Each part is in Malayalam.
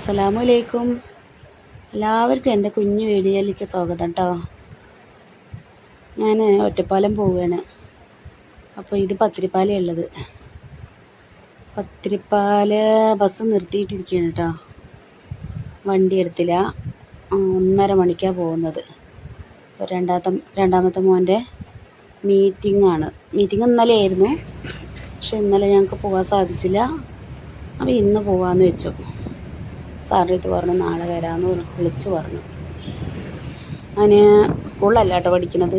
അസ്സലാമലൈക്കും. എല്ലാവർക്കും എന്റെ കുഞ്ഞു വീഡിയോയിലേക്ക് സ്വാഗതം കേട്ടോ ഞാൻ ഒറ്റപ്പാലം പോവുകയാണ്. അപ്പോൾ ഇത് പത്തിരിപ്പാലേ ഉള്ളത് പത്തിരിപ്പാല ബസ് നിർത്തിയിട്ടിരിക്കുകയാണ് കേട്ടോ വണ്ടി എടുത്തില്ല. ഒന്നര മണിക്കാണ് പോകുന്നത്. രണ്ടാമത്തെ രണ്ടാമത്തെ മോന്റെ മീറ്റിംഗ് ആണ്. മീറ്റിംഗ് ഇന്നലെ ആയിരുന്നു. പക്ഷെ ഇന്നലെ ഞങ്ങൾക്ക് പോകാൻ സാധിച്ചില്ല. അപ്പോൾ ഇന്ന് പോകാമെന്ന് വെച്ചു. സാറിന്റെ അടുത്ത് പറഞ്ഞു നാളെ വരാമെന്ന് വിളിച്ച് പറഞ്ഞു. അവന് സ്കൂളിലല്ല കേട്ടോ പഠിക്കുന്നത്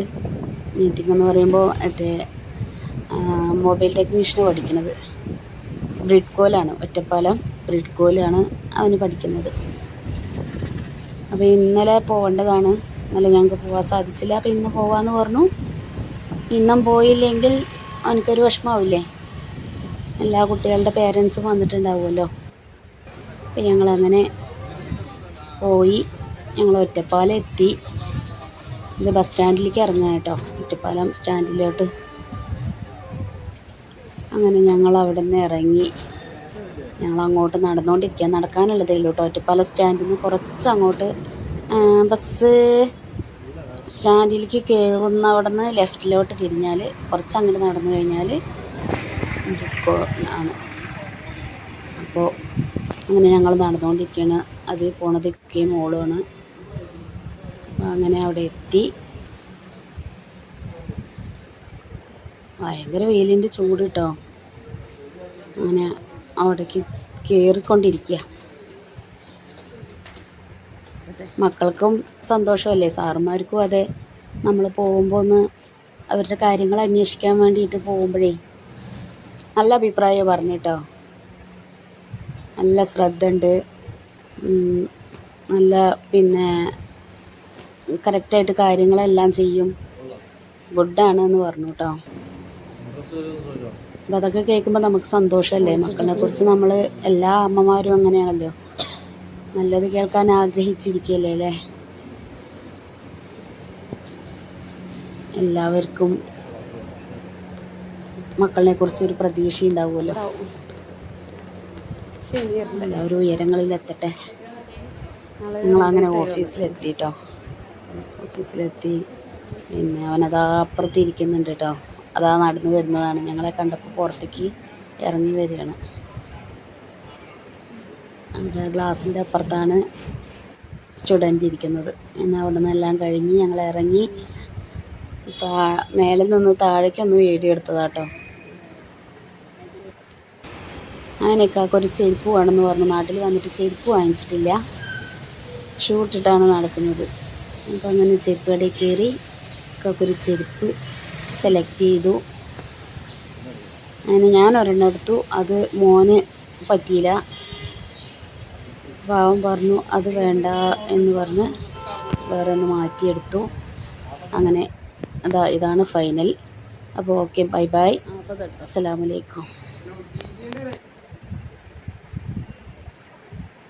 മീറ്റിംഗ് എന്ന് പറയുമ്പോൾ മറ്റേ മൊബൈൽ ടെക്നീഷ്യന് പഠിക്കുന്നത് ബ്രിഡ്കോലാണ് ഒറ്റപ്പാലം ബ്രിഡ്കോലാണ് അവന് പഠിക്കുന്നത് അപ്പോൾ ഇന്നലെ പോകേണ്ടതാണ്. ഇന്നലെ ഞങ്ങൾക്ക് പോകാൻ സാധിച്ചില്ല. അപ്പോൾ ഇന്ന് പോകാമെന്ന് പറഞ്ഞു. ഇന്നും പോയില്ലെങ്കിൽ അവനക്കൊരു വിഷമാവില്ലേ എല്ലാ കുട്ടികളുടെ പേരൻസും വന്നിട്ടുണ്ടാവുമല്ലോ. അപ്പം ഞങ്ങളങ്ങനെ പോയി. ഞങ്ങൾ ഒറ്റപ്പാലം എത്തി ഇത് ബസ് സ്റ്റാൻഡിലേക്ക് ഇറങ്ങാം കേട്ടോ. ഒറ്റപ്പാലം സ്റ്റാൻഡിലോട്ട്. അങ്ങനെ ഞങ്ങൾ അവിടെ നിന്ന് ഇറങ്ങി. ഞങ്ങൾ അങ്ങോട്ട് നടന്നുകൊണ്ടിരിക്കുക. നടക്കാനുള്ളതേ ഉള്ളൂ കേട്ടോ. ഒറ്റപ്പാലം സ്റ്റാൻഡിൽ നിന്ന് കുറച്ച് അങ്ങോട്ട് ബസ് സ്റ്റാൻഡിലേക്ക് കയറുന്ന അവിടെ നിന്ന് ലെഫ്റ്റിലോട്ട് തിരിഞ്ഞാൽ കുറച്ച് അങ്ങോട്ട് നടന്നു കഴിഞ്ഞാൽ ആണ്. അപ്പോൾ അങ്ങനെ ഞങ്ങൾ നടന്നുകൊണ്ടിരിക്കുകയാണ്. അത് പോണത് ഇക്കേ മോളുമാണ് അങ്ങനെ അവിടെ എത്തി. ഭയങ്കര വെയിലിന്റെ ചൂട് കേട്ടോ അങ്ങനെ അവിടേക്ക് കയറിക്കൊണ്ടിരിക്കുക മക്കൾക്കും സന്തോഷമല്ലേ? സാറുമാർക്കും അതെ. നമ്മൾ പോകുമ്പോൾ ഒന്ന് അവരുടെ കാര്യങ്ങൾ അന്വേഷിക്കാൻ വേണ്ടിയിട്ട് പോകുമ്പോഴേ നല്ല അഭിപ്രായം പറഞ്ഞു കേട്ടോ നല്ല ശ്രദ്ധ ഉണ്ട് നല്ല പിന്നെ കറക്റ്റായിട്ട് കാര്യങ്ങളെല്ലാം ചെയ്യും. ഗുഡാണ് എന്ന് പറഞ്ഞു കേട്ടോ. അപ്പം അതൊക്കെ കേൾക്കുമ്പോൾ നമുക്ക് സന്തോഷമല്ലേ? മക്കളെ കുറിച്ച് നമ്മൾ എല്ലാ അമ്മമാരും അങ്ങനെയാണല്ലോ. നല്ലത് കേൾക്കാൻ ആഗ്രഹിച്ചിരിക്കുകയല്ലേ അല്ലേ? എല്ലാവർക്കും മക്കളെ കുറിച്ച് ഒരു പ്രതീക്ഷ ഉണ്ടാവുമല്ലോ എല്ലാവരും ഉയരങ്ങളിലെത്തട്ടെ. നിങ്ങളങ്ങനെ അങ്ങനെ ഓഫീസിലെത്തി. പിന്നെ അവനതാ അപ്പുറത്ത് ഇരിക്കുന്നുണ്ട് കേട്ടോ അതാ നടന്നു വരുന്നതാണ്. ഞങ്ങളെ കണ്ടപ്പോൾ പുറത്തേക്ക് ഇറങ്ങി വരികയാണ്. അവിടെ ഗ്ലാസിന്റെ അപ്പുറത്താണ് സ്റ്റുഡന്റ് ഇരിക്കുന്നത്. പിന്നെ അവിടെ നിന്നെല്ലാം കഴിഞ്ഞ് ഞങ്ങൾ ഇറങ്ങി താ മേലെ നിന്ന് താഴേക്കൊന്ന് വീഡിയോ എടുത്തതാട്ടോ അങ്ങനെയൊക്കെ ഒരു ചെരുപ്പ് വേണമെന്ന് പറഞ്ഞു. നാട്ടിൽ വന്നിട്ട് ചെരുപ്പ് വാങ്ങിച്ചിട്ടില്ല. ഷൂ ഇട്ടിട്ടാണ് നടക്കുന്നത്. അപ്പോൾ അങ്ങനെ ചെരുപ്പ് കടയിൽ കയറി ഒരു ചെരുപ്പ് സെലക്ട് ചെയ്തു. അങ്ങനെ ഞാൻ ഒരെണ്ണം എടുത്തു. അത് മോന് പറ്റിയില്ല. പാവം പറഞ്ഞു അത് വേണ്ട എന്ന് പറഞ്ഞ് വേറെ ഒന്ന് മാറ്റിയെടുത്തു. അങ്ങനെ അതാ ഇതാണ് ഫൈനൽ അപ്പോൾ ഓക്കെ ബൈ ബൈ അസ്സലാമലൈക്കും